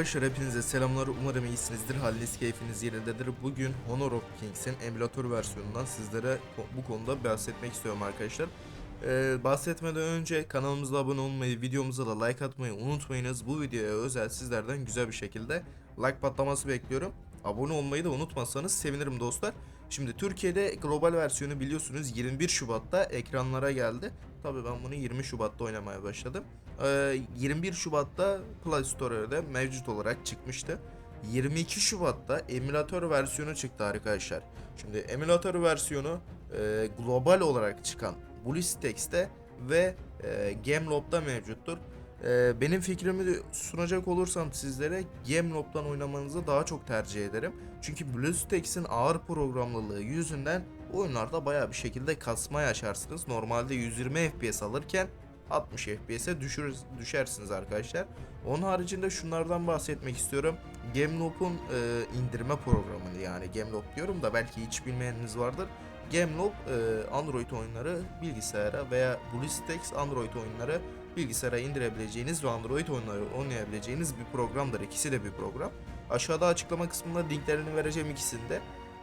Arkadaşlar hepinize selamlar. Umarım iyisinizdir. Haliniz keyfiniz yerindedir. Bugün Honor of Kings'in emülatör versiyonundan sizlere bu konuda bahsetmek istiyorum arkadaşlar. Ee, Bahsetmeden önce kanalımıza abone olmayı videomuza da like atmayı unutmayınız. Bu videoya özel sizlerden güzel bir şekilde like patlaması bekliyorum Abone olmayı da unutmazsanız sevinirim dostlar Şimdi Türkiye'de global versiyonu biliyorsunuz 21 Şubat'ta ekranlara geldi Tabii ben bunu 20 Şubat'ta oynamaya başladım ee, 21 Şubat'ta Play Store'da mevcut olarak çıkmıştı. 22 Şubat'ta emülatör versiyonu çıktı arkadaşlar. Şimdi emülatör versiyonu e, global olarak çıkan BlueStacks'te ve e, Gamelob'da mevcuttur. E, benim fikrimi sunacak olursam sizlere Gamelob'dan oynamanızı daha çok tercih ederim. Çünkü BlueStacks'in ağır programlılığı yüzünden oyunlarda bayağı bir şekilde kasma yaşarsınız. Normalde 120 FPS alırken 60 FPS'e düşersiniz arkadaşlar. Onun haricinde şunlardan bahsetmek istiyorum. Gameloop'un e, indirme programını yani Gameloop diyorum da belki hiç bilmeyeniniz vardır. Gameloop e, Android oyunları bilgisayara veya BlueStacks Android oyunları bilgisayara indirebileceğiniz ve Android oyunları oynayabileceğiniz bir programdır. İkisi de bir program. Aşağıda açıklama kısmında linklerini vereceğim ikisinde.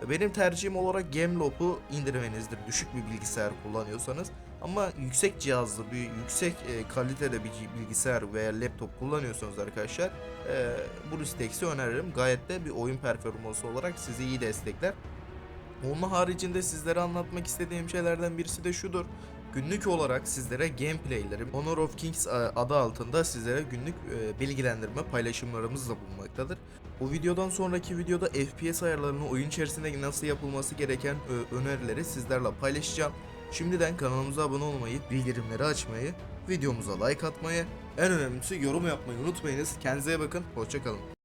Benim tercihim olarak Gameloop'u indirmenizdir düşük bir bilgisayar kullanıyorsanız. Ama yüksek cihazlı bir yüksek e, kalitede bir bilgisayar veya laptop kullanıyorsanız arkadaşlar e, BlueStacks'i öneririm. Gayet de bir oyun performansı olarak sizi iyi destekler. Onun haricinde sizlere anlatmak istediğim şeylerden birisi de şudur. Günlük olarak sizlere gameplaylerim Honor of Kings e, adı altında sizlere günlük e, bilgilendirme paylaşımlarımız da bulunmaktadır. Bu videodan sonraki videoda FPS ayarlarını oyun içerisinde nasıl yapılması gereken e, önerileri sizlerle paylaşacağım. Şimdiden kanalımıza abone olmayı, bildirimleri açmayı, videomuza like atmayı, en önemlisi yorum yapmayı unutmayınız. Kendinize bakın, hoşçakalın.